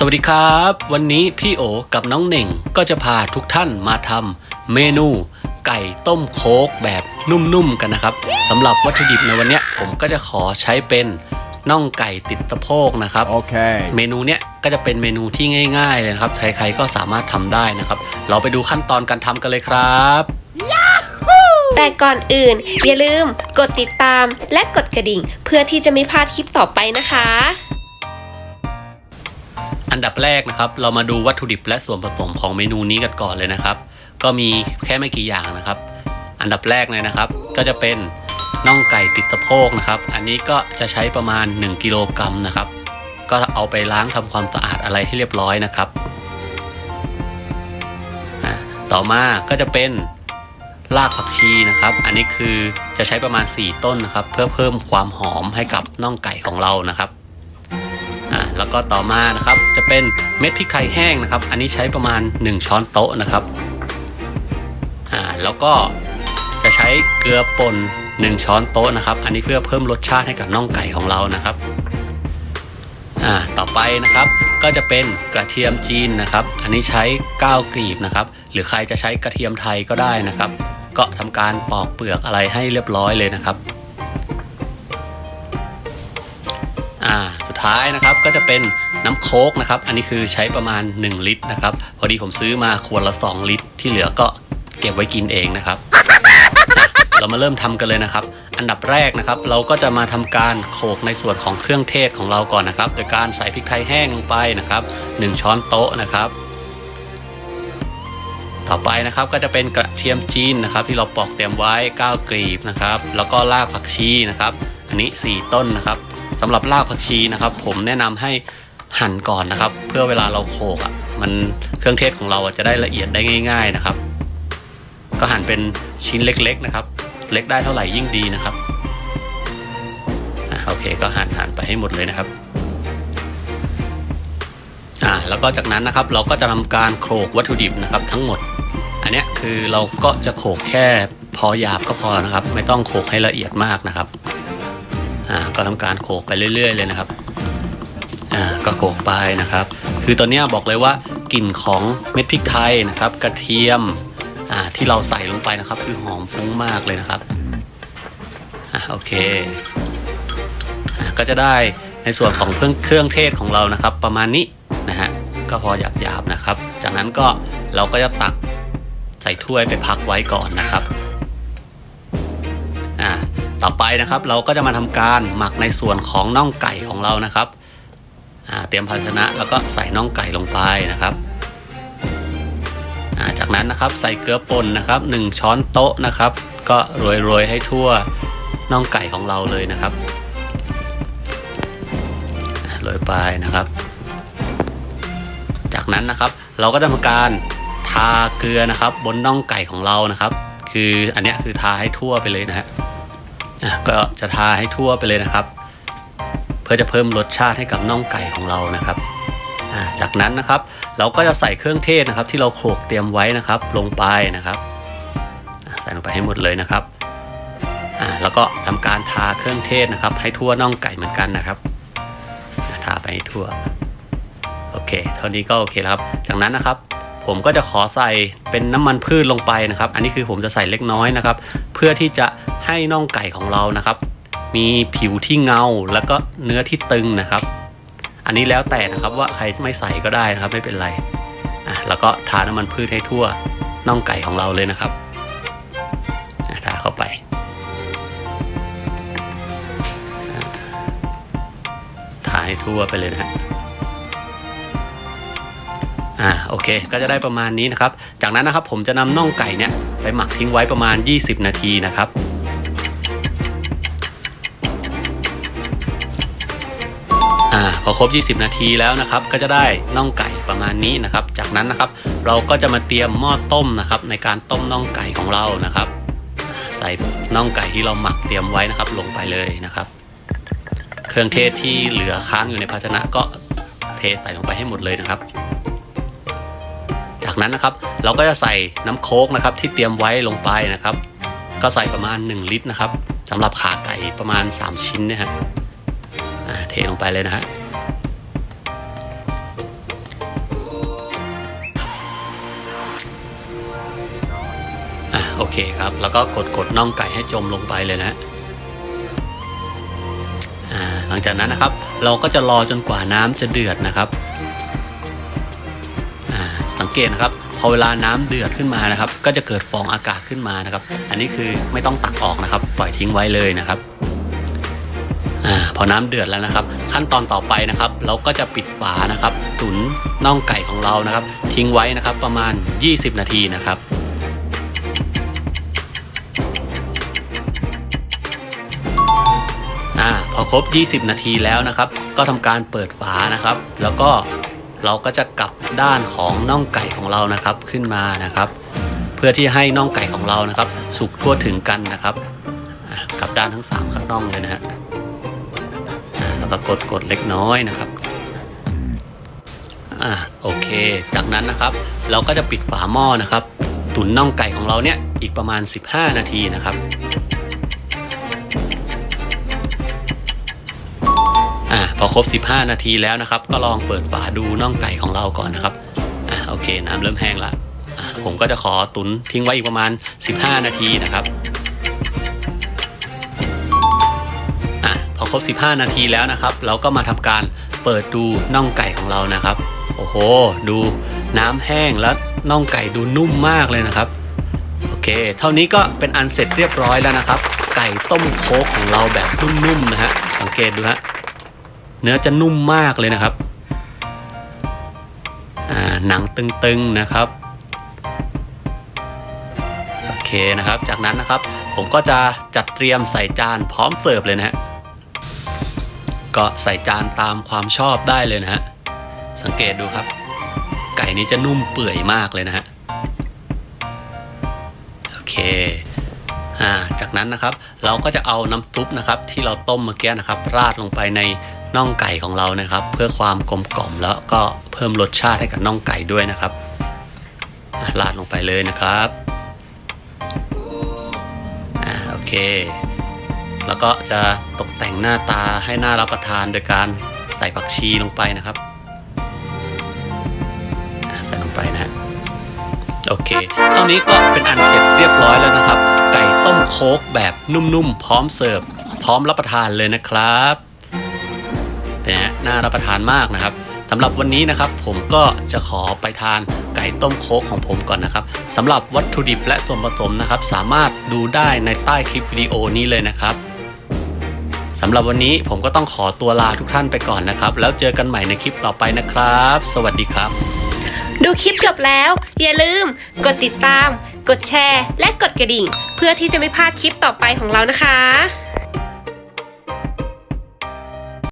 สวัสดีครับ วันนี้พี่โอกับน้องเหน่งก็จะพาทุกท่านมาทำเมนูไก่ต้มโคกแบบนุ่มๆกันนะครับสำหรับวัตถุดิบในวันเนี้ยผมก็จะขอใช้เป็นน่องไก่ติดตะโพกนะครับ Okay. เมนูเนี้ยก็จะเป็นเมนูที่ง่ายๆเลยนะครับ ใครๆก็สามารถทำได้นะครับ เราไปดูขั้นตอนการทำกันเลยครับแต่ก่อนอื่น อย่าลืมกดติดตามและกดกระดิ่ง เพื่อที่จะไม่พลาดคลิปต่อไปนะคะ อันดับแรกนะครับ เรามาดูวัตถุดิบและส่วนผสมของเมนูนี้กันก่อนเลยนะครับ ก็มีแค่ไม่กี่อย่างนะครับ อันดับแรกเลยนะครับ ก็จะเป็นน่องไก่ติดตะโพกนะครับ อันนี้ก็จะใช้ประมาณ 1กิโลกรัมนะครับ ก็เอาไปล้างทำความสะอาดอะไรให้เรียบร้อยนะครับต่อมาก็จะเป็นรากผักชีนะครับ อันนี้คือจะใช้ประมาณ 4 ต้นนะครับ เพื่อเพิ่มความหอมให้กับน่องไก่ของเรานะครับ อ่า แล้วก็ต่อมานะครับ จะเป็นเม็ดพริกไทยแห้งนะครับ อันนี้ใช้ประมาณ 1 ช้อนโต๊ะนะครับอ่าแล้วก็จะใช้เกลือป่น 1 ช้อนโต๊ะนะครับ อันนี้เพื่อเพิ่มรสชาติให้กับน่องไก่ของเรานะครับอ่าต่อไปนะครับก็จะเป็นกระเทียมจีนนะครับ อันนี้ใช้9กลีบนะครับ หรือใครจะใช้กระเทียมไทยก็ได้นะครับ ก็ทำการปอกเปลือกอะไรให้เรียบร้อยเลยนะครับอ่าสุดท้ายนะครับก็จะเป็น น้ำโค้กนะครับ อันนี้คือใช้ประมาณ 1 ลิตรนะครับ พอดีผมซื้อมาขวดละ 2 ลิตร ที่เหลือก็เก็บไว้กินเองนะครับ เรามาเริ่มทำกันเลยนะครับ อันดับแรกนะครับ เราก็จะมาทำการโขลกในส่วนของเครื่องเทศของเราก่อนนะครับ โดยการใส่พริกไทยแห้งลงไปนะครับ 1 ช้อนโต๊ะนะครับ ต่อไปนะครับก็จะเป็นกระเทียมจีนนะครับ ที่เราปอกเตรียมไว้ 9 กลีบนะครับ แล้วก็รากผักชีนะครับ อันนี้ 4 ต้นนะครับสำหรับรากผักชีนะครับ ผมแนะนำให้ หั่นก่อนนะครับ เพื่อเวลาเราโขกอะมันเครื่องเทศของเราจะได้ละเอียดได้ง่าย ๆนะครับ ก็หั่นเป็นชิ้นเล็กๆนะครับ เล็กได้เท่าไหร่ยิ่งดีนะครับโอเคก็หั่นหั่นไปให้หมดเลยนะครับอ่าแล้วก็จากนั้นนะครับเราก็จะทำการโขลกวัตถุดิบนะครับ ทั้งหมด อันเนี้ยคือเราก็จะโขลกแค่พอหยาบก็พอนะครับ ไม่ต้องโขลกให้ละเอียดมากนะครับอ่าก็ทำการโขลกไปเรื่อย ๆ เลยนะครับ อ่าก็โขกไปนะครับ คือตอนนี้บอกเลยว่ากลิ่นของเม็ดพริกไทยนะครับ กระเทียมอ่าที่เราใส่ลงไปนะครับ คือหอมฟุ้งมากเลยนะครับอ่าโอเคอ่าก็จะได้ในส่วนของเครื่องเครื่องเทศของเรานะครับ ประมาณนี้นะฮะก็พอหยาบๆนะครับ จากนั้นก็เราก็จะตักใส่ถ้วยไปพักไว้ก่อนนะครับอ่าต่อไปนะครับเราก็จะมาทำการหมักในส่วนของน่องไก่ของเรานะครับ เตรียมภาชนะแล้วก็ใส่น่องไก่ลงไปนะครับ จากนั้นนะครับใส่เกลือป่นนะครับ 1 ช้อนโต๊ะนะครับ ก็โรยๆให้ทั่วน่องไก่ของเราเลยนะครับโรยไปนะครับ จากนั้นนะครับเราก็จะทำการทาเกลือนะครับ บนน่องไก่ของเรานะครับ คืออันนี้คือทาให้ทั่วไปเลยนะฮะก็จะทาให้ทั่วไปเลยนะครับ พื่อจะเพิ่มรสชาติให้กับน่องไก่ของเรานะครับจากนั้นนะครับเราก็จะใส่เครื่องเทศนะครับ ที่เราโขลกเตรียมไว้นะครับ ลงไปนะครับใส่ลงไปให้หมดเลยนะครับแล้วก็ทำการทาเครื่องเทศนะครับ ให้ทั่วน่องไก่เหมือนกันนะครับทาไปให้ทั่วโอเค เท่านี้ก็โอเคแล้วครับ จากนั้นนะครับ ผมก็จะขอใส่เป็นน้ำมันพืชลงไปนะครับ อันนี้คือผมจะใส่เล็กน้อยนะครับ เพื่อที่จะให้น่องไก่ของเรานะครับ มีผิวที่เงาแล้วก็เนื้อที่ตึงนะครับ อันนี้แล้วแต่นะครับว่าใครไม่ใส่ก็ได้นะครับไม่เป็นไรอะแล้วก็ทาน้ำมันพืชให้ทั่วน่องไก่ของเราเลยนะครับทาเข้าไปทาให้ทั่วไปเลยนะฮะอ่าโอเค ก็จะได้ประมาณนี้นะครับ จากนั้นนะครับผมจะนำน่องไก่เนี่ยไปหมักทิ้งไว้ประมาณ 20 นาทีนะครับ อ่าพอครบ 20 นาทีแล้วนะครับ ก็จะได้น่องไก่ประมาณนี้นะครับ จากนั้นนะครับเราก็จะมาเตรียมหม้อต้มนะครับ ในการต้มน่องไก่ของเรานะครับ ใส่น่องไก่ที่เราหมักเตรียมไว้นะครับ ลงไปเลยนะครับ เครื่องเทศที่เหลือค้างอยู่ในภาชนะก็เทใส่ลงไปให้หมดเลยนะครับ จากนั้นนะครับเราก็จะใส่น้ำโค้กนะครับ ที่เตรียมไว้ลงไปนะครับ ก็ใส่ประมาณ 1 ลิตรนะครับสำหรับขาไก่ประมาณ 3 ชิ้นนะฮะเทลงไปเลยนะฮะ โอเคครับ แล้วก็กดกดน่องไก่ให้จมลงไปเลยนะอ่าหลังจากนั้นนะครับ เราก็จะรอจนกว่าน้ำจะเดือดนะครับอ่าสังเกตนะครับพอเวลาน้ำเดือดขึ้นมานะครับ ก็จะเกิดฟองอากาศขึ้นมานะครับ อันนี้คือไม่ต้องตักออกนะครับ ปล่อยทิ้งไว้เลยนะครับอาพอน้ำเดือดแล้วนะครับ ขั้นตอนต่อไปนะครับ เราก็จะปิดฝานะครับ ตุ๋นน่องไก่ของเรานะครับ ทิ้งไว้นะครับ ประมาณ 20 นาทีนะครับ อ่าพอครบ 20 นาทีแล้วนะครับ ก็ทำการเปิดฝานะครับ แล้วก็เราก็จะกลับด้านของน่องไก่ของเรานะครับขึ้นมานะครับ เพื่อที่ให้น่องไก่ของเรานะครับ สุกทั่วถึงกันนะครับกลับด้านทั้งสามข้างน่องเลยนะฮะแล้วก็กดกดเล็กน้อยนะครับอ่าโอเค จากนั้นนะครับ เราก็จะปิดฝาหม้อนะครับ ตุ๋นน่องไก่ของเราเนี่ยอีกประมาณ 15 นาทีนะครับ พอครบ 15 นาทีแล้วนะครับ ก็ลองเปิดฝาดูน่องไก่ของเราก่อนนะครับอ่าโอเคน้ำเริ่มแห้งละผมก็จะขอตุนทิ้งไว้อีกประมาณ 15 นาทีนะครับอะพอครบ 15 นาทีแล้วนะครับ เราก็มาทำการเปิดดูน่องไก่ของเรานะครับ โอ้โห ดูน้ำแห้งแล้วน่องไก่ดูนุ่มมากเลยนะครับ โอเค เท่านี้ก็เป็นอันเสร็จเรียบร้อยแล้วนะครับ ไก่ต้มโคกของเราแบบนุ่มๆนะฮะสังเกตดูฮะ เนื้อจะนุ่มมากเลยนะครับหนังตึงๆนะครับโอเคนะครับ จากนั้นนะครับ ผมก็จะจัดเตรียมใส่จานพร้อมเสิร์ฟเลยนะฮะก็ใส่จานตามความชอบได้เลยนะฮะสังเกตดูครับ ไก่นี้จะนุ่มเปื่อยมากเลยนะฮะโอเคอ่าจากนั้นนะครับ เราก็จะเอาน้ำซุปนะครับ ที่เราต้มเมื่อกี้นะครับ ราดลงไปใน น่องไก่ของเรานะครับ เพื่อความกลมกล่อมแล้วก็เพิ่มรสชาติให้กับน่องไก่ด้วยนะครับราดลงไปเลยนะครับอ่าโอเค แล้วก็จะตกแต่งหน้าตาให้น่ารับประทานโดยการใส่ผักชีลงไปนะครับใส่ลงไปนะฮะโอเค เท่านี้ก็เป็นอันเสร็จเรียบร้อยแล้วนะครับ ไก่ต้มโคกแบบนุ่มๆ พร้อมเสิร์ฟ พร้อมรับประทานเลยนะครับ นะฮะน่ารับประทานมากนะครับสำหรับวันนี้นะครับผมก็จะขอไปทานไก่ต้มโคกของผมก่อนนะครับสำหรับวัตถุดิบและส่วนผสมนะครับ สามารถดูได้ในใต้คลิปวิดีโอนี้เลยนะครับสำหรับวันนี้ผมก็ต้องขอตัวลาทุกท่านไปก่อนนะครับ แล้วเจอกันใหม่ในคลิปต่อไปนะครับ สวัสดีครับ ดูคลิปจบแล้ว อย่าลืม กดติดตาม กดแชร์ และกดกระดิ่ง เพื่อที่จะไม่พลาดคลิปต่อไปของเรานะคะ